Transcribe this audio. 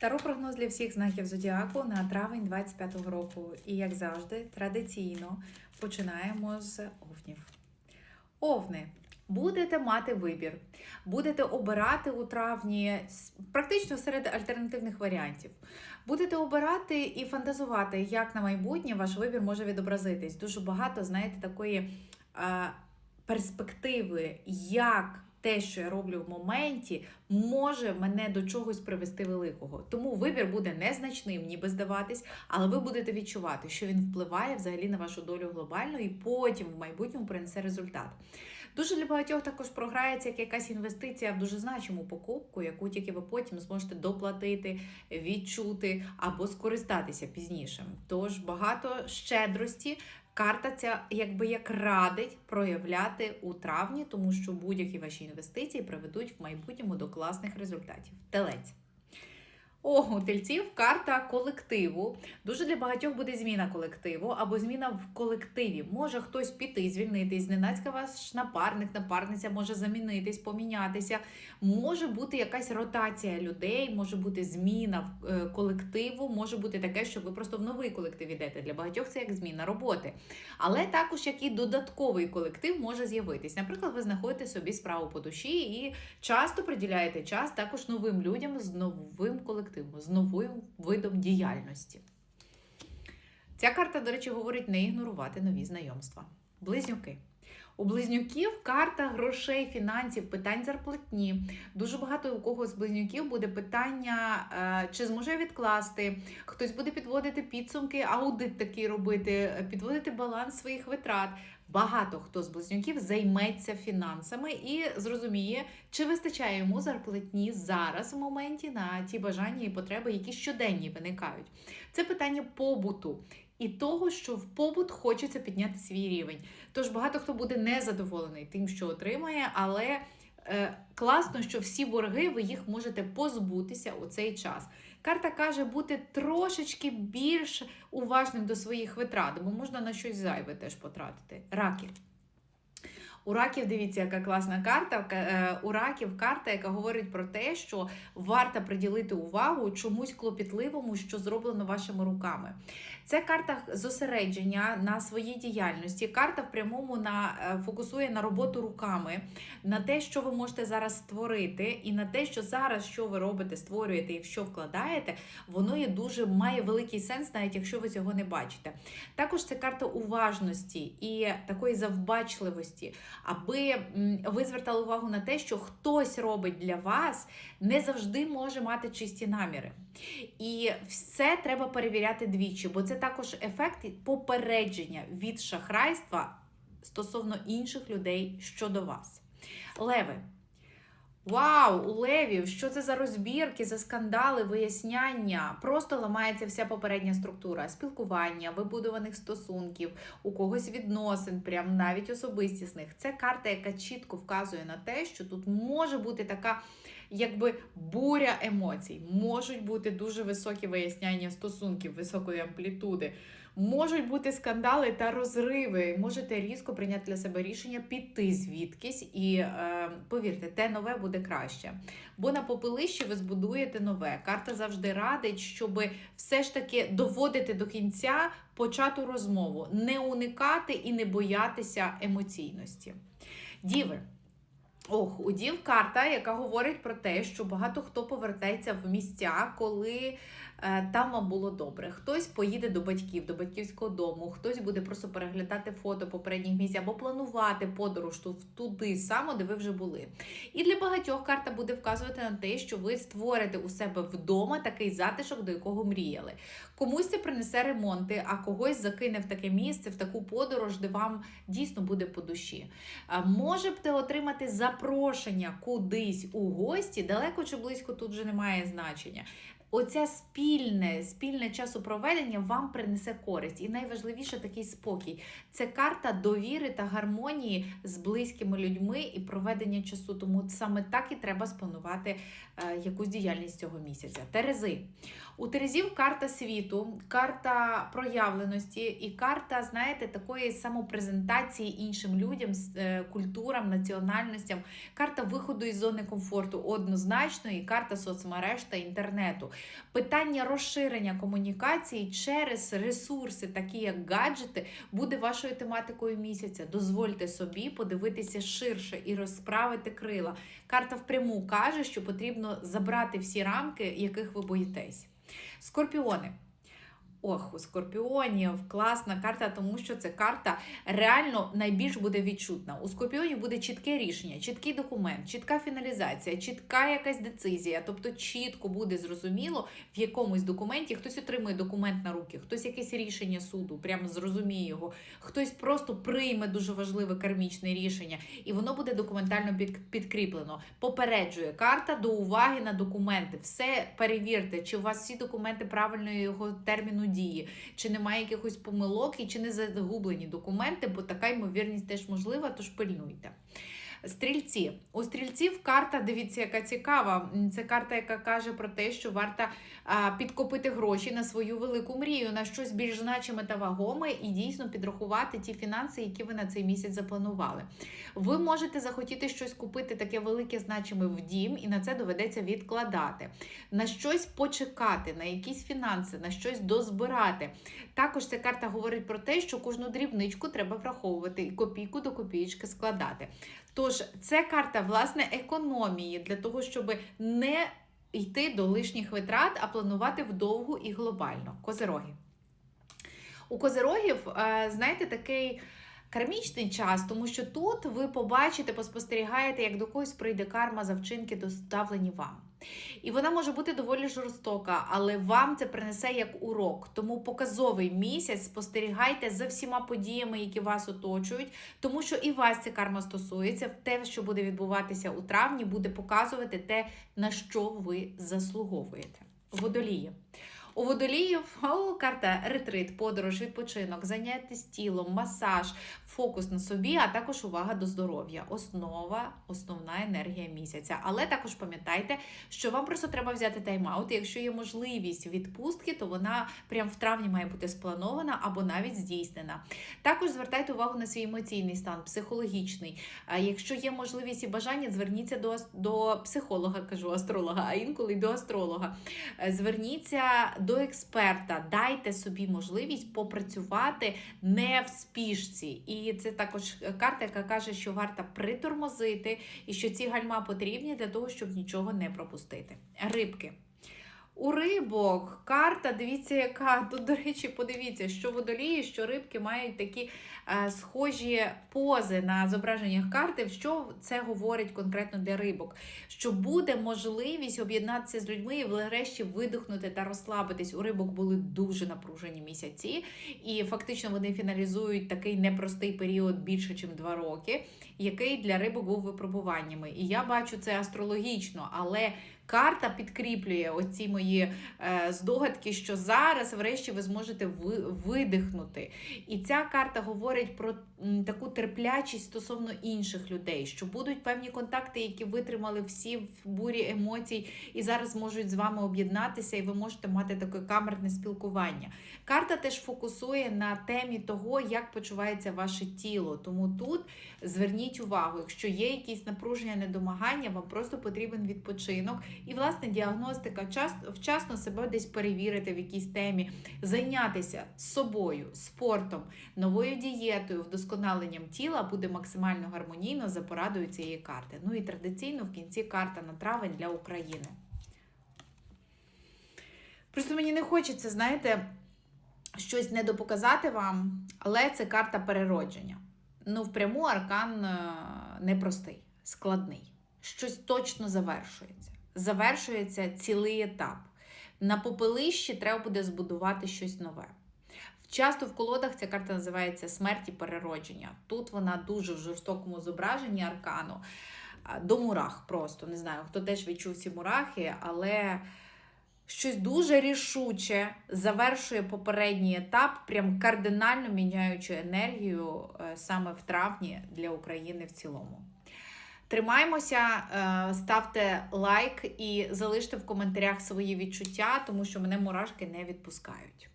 Таро прогноз для всіх знаків зодіаку на травень 25-го року. І як завжди, традиційно починаємо з овнів. Овни. Будете мати вибір, будете обирати у травні практично серед альтернативних варіантів. Будете обирати і фантазувати, як на майбутнє ваш вибір може відобразитись. Дуже багато, знаєте, такої перспективи, як те, що я роблю в моменті, може мене до чогось привести великого. Тому вибір буде незначним, ніби здаватись, але ви будете відчувати, що він впливає взагалі на вашу долю глобально і потім в майбутньому принесе результат. Дуже для багатьох також програється як якась інвестиція в дуже значиму покупку, яку тільки ви потім зможете доплатити, відчути або скористатися пізніше. Тож багато щедрості. Карта ця якби як радить проявляти у травні, тому що будь-які ваші інвестиції приведуть в майбутньому до класних результатів. Телець. О, у тельців карта колективу. Дуже для багатьох буде зміна колективу або зміна в колективі. Може хтось піти, звільнитись, зненацька ваш напарник, напарниця може замінитись, помінятися. Може бути якась ротація людей, може бути зміна в е, колективу, може бути таке, що ви просто в новий колектив йдете. Для багатьох це як зміна роботи. Але також який додатковий колектив може з'явитись. Наприклад, ви знаходите собі справу по душі і часто приділяєте час також новим людям з новим колективом, з новим видом діяльності. Ця карта, до речі, говорить не ігнорувати нові знайомства. Близнюки. У близнюків карта грошей, фінансів, питань зарплатні. Дуже багато у кого з близнюків буде питання, е, чи зможе відкласти. Хтось буде підводити підсумки, аудит такий робити, підводити баланс своїх витрат. Багато хто з близнюків займеться фінансами і зрозуміє, чи вистачає йому зарплатні зараз в моменті на ті бажання і потреби, які щоденні виникають. Це питання побуту і того, що в побут хочеться підняти свій рівень. Тож багато хто буде незадоволений тим, що отримає, але е, класно, що всі борги ви їх можете позбутися у цей час. Карта каже бути трошечки більш уважним до своїх витрат, бо можна на щось зайве теж потратити. Раки. У раків дивіться, яка класна карта. Е, У раків карта, яка говорить про те, що варто приділити увагу чомусь клопітливому, що зроблено вашими руками. Це карта зосередження на своїй діяльності. Карта в прямому на е, фокусує на роботу руками, на те, що ви можете зараз створити, і на те, що зараз, що ви робите, створюєте і що вкладаєте, воно є дуже має великий сенс, навіть якщо ви цього не бачите. Також це карта уважності і такої завбачливості, аби ви звертали увагу на те, що хтось робить для вас, не завжди може мати чисті наміри. І все треба перевіряти двічі, бо це також ефект попередження від шахрайства стосовно інших людей щодо вас. Леви. Вау, у левів, що це за розбірки, за скандали, виясняння? Просто ламається вся попередня структура спілкування, вибудованих стосунків, у когось відносин, прям навіть особистісних. Це карта, яка чітко вказує на те, що тут може бути така. Якби буря емоцій, можуть бути дуже високі виясняння стосунків, високої амплітуди, можуть бути скандали та розриви. Можете різко прийняти для себе рішення піти звідкись, і е, повірте, те нове буде краще. Бо на попелищі ви збудуєте нове. Карта завжди радить, щоб все ж таки доводити до кінця почату розмову, не уникати і не боятися емоційності. Діви. Ох, у дів карта, яка говорить про те, що багато хто повертається в місця, коли е, там було добре. Хтось поїде до батьків, до батьківського дому, хтось буде просто переглядати фото попередніх місць або планувати подорож ту- туди само, де ви вже були. І для багатьох карта буде вказувати на те, що ви створите у себе вдома такий затишок, до якого мріяли. Комусь це принесе ремонти, а когось закине в таке місце, в таку подорож, де вам дійсно буде по душі. А Можете отримати запрошення кудись у гості, далеко чи близько тут вже немає значення. Оця спільне, спільне часопроведення вам принесе користь. І найважливіше такий спокій. Це карта довіри та гармонії з близькими людьми і проведення часу. Тому саме так і треба спланувати е, якусь діяльність цього місяця. Терези. У Терезів карта світу, карта проявленості і карта, знаєте, такої самопрезентації іншим людям, е, культурам, національностям, карта виходу із зони комфорту однозначно, і карта соцмереж та інтернету. Питання розширення комунікації через ресурси, такі як гаджети, буде вашою тематикою місяця. Дозвольте собі подивитися ширше і розправити крила. Карта впряму каже, що потрібно забрати всі рамки, яких ви боїтесь. Скорпіони. Ох, у скорпіонів класна карта, тому що це карта реально найбільш буде відчутна. У скорпіонів буде чітке рішення, чіткий документ, чітка фіналізація, чітка якась децизія. Тобто чітко буде зрозуміло в якомусь документі. Хтось отримує документ на руки, хтось якесь рішення суду, прямо зрозуміє його, хтось просто прийме дуже важливе кармічне рішення, і воно буде документально підкріплено. Попереджує карта до уваги на документи. Все перевірте, чи у вас всі документи правильно його терміну дії, чи немає якихось помилок? І чи не загублені документи, бо така ймовірність теж можлива, тож пильнуйте. Стрільці. У стрільців карта, дивіться, яка цікава. Це карта, яка каже про те, що варто підкопити гроші на свою велику мрію, на щось більш значиме та вагоме, і дійсно підрахувати ті фінанси, які ви на цей місяць запланували. Ви можете захотіти щось купити таке велике, значиме в дім, і на це доведеться відкладати, на щось почекати, на якісь фінанси, на щось дозбирати. Також ця карта говорить про те, що кожну дрібничку треба враховувати і копійку до копійки складати. Тож, це карта власне економії для того, щоб не йти до лишніх витрат, а планувати вдовгу і глобально. Козероги. У козерогів, е, знаєте, такий кармічний час, тому що тут ви побачите, поспостерігаєте, як до когось прийде карма за вчинки, доставлені вам. І вона може бути доволі жорстока, але вам це принесе як урок. Тому показовий місяць спостерігайте за всіма подіями, які вас оточують, тому що і вас ця карма стосується. Те, що буде відбуватися у травні, буде показувати те, на що ви заслуговуєте. Водолії. У водоліїв о, карта ретрит, подорож, відпочинок, заняття з тілом, масаж, фокус на собі, а також увага до здоров'я. Основа, основна енергія місяця. Але також пам'ятайте, що вам просто треба взяти тайм-аут. Якщо є можливість відпустки, то вона прямо в травні має бути спланована або навіть здійснена. Також звертайте увагу на свій емоційний стан, психологічний. Якщо є можливість і бажання, зверніться до, до психолога, кажу астролога, а інколи до астролога. Зверніться до експерта, дайте собі можливість попрацювати не в спішці. І це також карта, яка каже, що варто притормозити і що ці гальма потрібні для того, щоб нічого не пропустити. Рибки. У рибок карта, дивіться, яка тут, до речі, подивіться, що водолії, що рибки мають такі е, схожі пози на зображеннях карти. Що це говорить конкретно для рибок? Що буде можливість об'єднатися з людьми і врешті видихнути та розслабитись. У рибок були дуже напружені місяці, і фактично вони фіналізують такий непростий період більше, ніж два роки, який для рибок був випробуваннями. І я бачу це астрологічно, але карта підкріплює оці мої е, здогадки, що зараз, врешті, ви зможете ви, видихнути. І ця карта говорить про таку терплячість стосовно інших людей, що будуть певні контакти, які витримали всі в бурі емоцій, і зараз можуть з вами об'єднатися, і ви можете мати таке камерне спілкування. Карта теж фокусує на темі того, як почувається ваше тіло. Тому тут зверніть увагу, якщо є якісь напруження, недомагання, вам просто потрібен відпочинок. І, власне, діагностика вчасно себе десь перевірити в якійсь темі, зайнятися собою, спортом, новою дієтою, вдосконаленням тіла буде максимально гармонійно за порадою цієї карти. Ну і традиційно в кінці карта на травень для України. Просто мені не хочеться, знаєте, щось недопоказати вам, але це карта переродження. Ну, впряму аркан е, непростий, складний. Щось точно завершується завершується цілий етап. На попелищі треба буде збудувати щось нове. Часто в колодах ця карта називається смерть і переродження. Тут вона дуже в жорстокому зображенні аркану. До мурах просто не знаю, хто теж відчув ці мурахи, але щось дуже рішуче завершує попередній етап, прям кардинально міняючи енергію е, саме в травні для України в цілому. Тримаймося, е, ставте лайк і залиште в коментарях свої відчуття, тому що мене мурашки не відпускають.